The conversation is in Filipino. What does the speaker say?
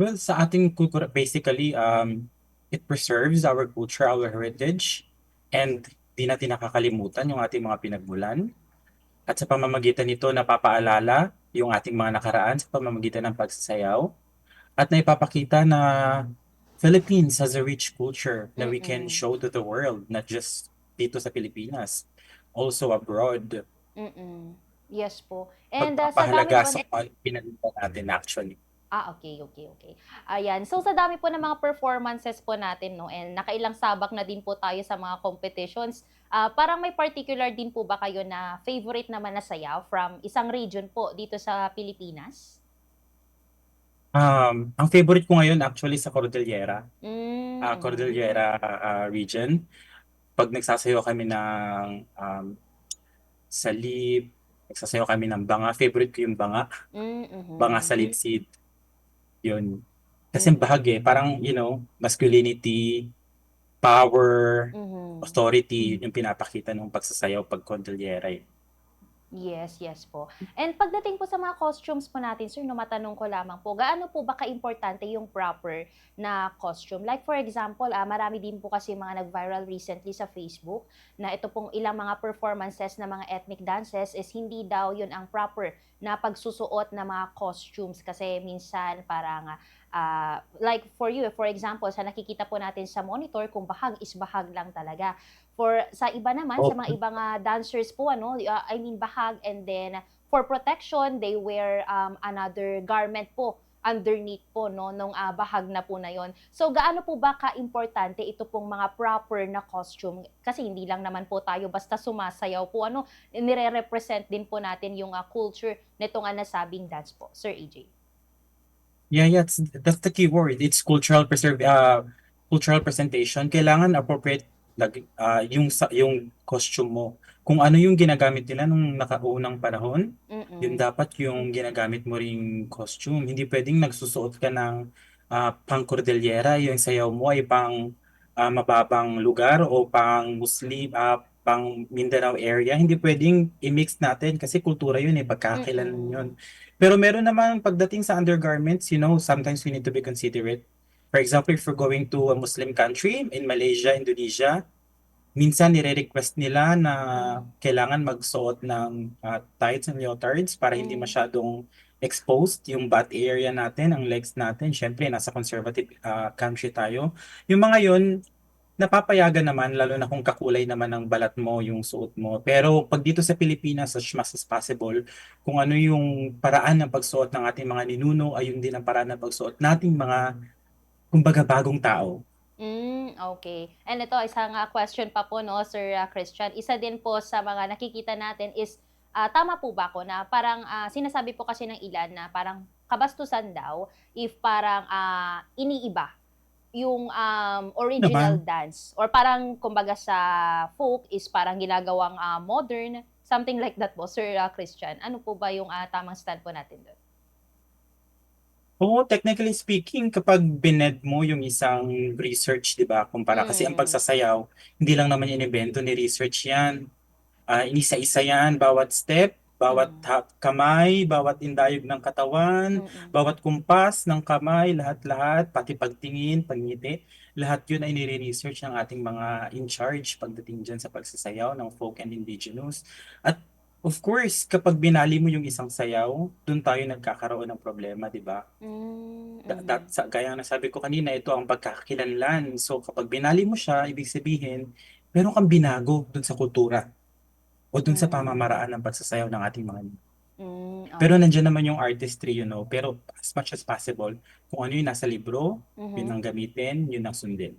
Well, sa ating kultura, basically, um, it preserves our culture, our heritage, and di natin nakakalimutan yung ating mga pinagmulan. At sa pamamagitan nito, napapaalala yung ating mga nakaraan sa pamamagitan ng pagsasayaw. At naipapakita na Philippines has a rich culture na we can Mm-mm. show to the world, not just dito sa Pilipinas, also abroad. Mm. Yes po. And, ah, sa dami Pagpapahalaga po sa mga pinagmulan natin actually. Ah, okey, okey, okey. Ayan, so sa dami po ng mga performances po natin 'no, and nakailang sabak na din po tayo sa mga competitions, ah, parang may particular din po ba kayo na favorite naman na sayaw from isang region po dito sa Pilipinas? Um, ang favorite ko ngayon actually sa Cordillera, ah, mhm. Cordillera, ah, region. 'Pag nagsasayaw kami ng, um, salip, nagsasayaw kami ng banga, favorite ko yung banga. Hmm, Banga mhm. Yun. Kasi Mm. bahag, eh, parang, you know, masculinity, power, Mhm. authority, yun yung pinapakita nung pagsasayaw 'pag Cordillera, eh. Yes, yes po. And pagdating po sa mga costumes po natin sir 'no, matanong ko lamang po, gaano po ba kaimportante yung proper na costume? Like for example, ah, marami din po kasi mga nag-viral recently sa Facebook na ito pong ilang mga performances ng mga ethnic dances is hindi daw yun ang proper na pagsusuot na mga costumes kasi minsan parang, ah, like for you, for example, sa nakikita po natin sa monitor kung bahag is bahag lang talaga. For sa iba naman, sa mga ibang, ah, dancers po ano, ah, I mean bahag and then for protection they wear, um, another garment po underneath po 'no, nung, ah, bahag na po na yun. So gaano po ba kaimportante ito pong mga proper na costume? Kasi hindi lang naman po tayo basta sumasayaw po ano, nire-represent din po natin yung, ah, culture nito nga nasabing dance po, Sir AJ. Yeah, yeah, that's that's the key word. It's cultural preserve ah, cultural presentation. Kailangan appropriate lagi ah, yung sa yung costume mo. Kung ano yung ginagamit nila nung nakaunang panahon, yun Mm. dapat yung ginagamit mo ring costume. Hindi puwedeng nagsusuot ka ng, ah, pang Cordillera, yung sayaw mo ay pang, ah, mababang lugar o pang Muslim, ah, pang Mindanao area. Hindi puwedeng i-mix natin kasi kultura yun, eh, pagkakakilanlan yun. Mm. Pero meron namang pagdating sa undergarments, you know, sometimes we need to be considerate. For example, if we're going to a Muslim country, in Malaysia, Indonesia, minsan nire-request nila na kailangan magsuot ng, ah, tights and leotards para hindi Hmm. masyadong exposed yung butt area natin, ang legs natin. Siyempre nasa conservative, ah, country tayo. Yung mga yun, napapayagan naman lalo na kung kakulay naman ng balat mo yung suot mo. Pero 'pag dito sa Pilipinas, as much as possible, kung ano yung paraan ng pagsuot ng ating mga ninuno, ayun din ang paraan ng pagsuot nating mga, kumbaga bagong tao. Hmm, okey. And ito isang, ah, question pa po 'no, Sir, ah, Christian. Isa din po sa mga nakikita natin is, ah, tama po ba ako na parang, ah, sinasabi po kasi ng ilan na parang kabastusan daw if parang, ah, iniiba yung, um, original Naman. dance or parang kumbaga sa folk is parang ginagawang, ah, modern, something like that po, Sir, ah, Christian. Ano po ba yung, ah, tamang stand po natin dun? Oo, technically speaking, kapag bined mo yung isang research, 'di ba, kumpara kasi ang Hmm. pagsasayaw, hindi lang naman inimbento, ni-research yan. Ah, inisa-isa yan, bawat step, bawat Hmm. ha kamay, bawat indayog ng katawan, Mm. bawat kumpas ng kamay, lahat-lahat, pati pagtingin, pagngiti, lahat yun ay nire-research ng ating mga in charge pagdating diyan sa pagsasayaw ng folk and indigenous. At of course, kapag binali mo yung isang sayaw, dun tayo nagkakaroon ng problema, 'di ba? Hmm, Da dat mhm. sa gaya ng nasabi ko kanina, ito ang pagkakakilanlan. So kapag binali mo siya, ibig sabihin meron kang binago dun sa kultura o dun sa Hmm. pamamaraan ng pagsasayaw ng ating mga Hmm, Pero okey. nandiyan naman yung artistry, you know, pero as much as possible, kung ano yung nasa libro, yun Mhm. ang gamitin, yun ang sundin.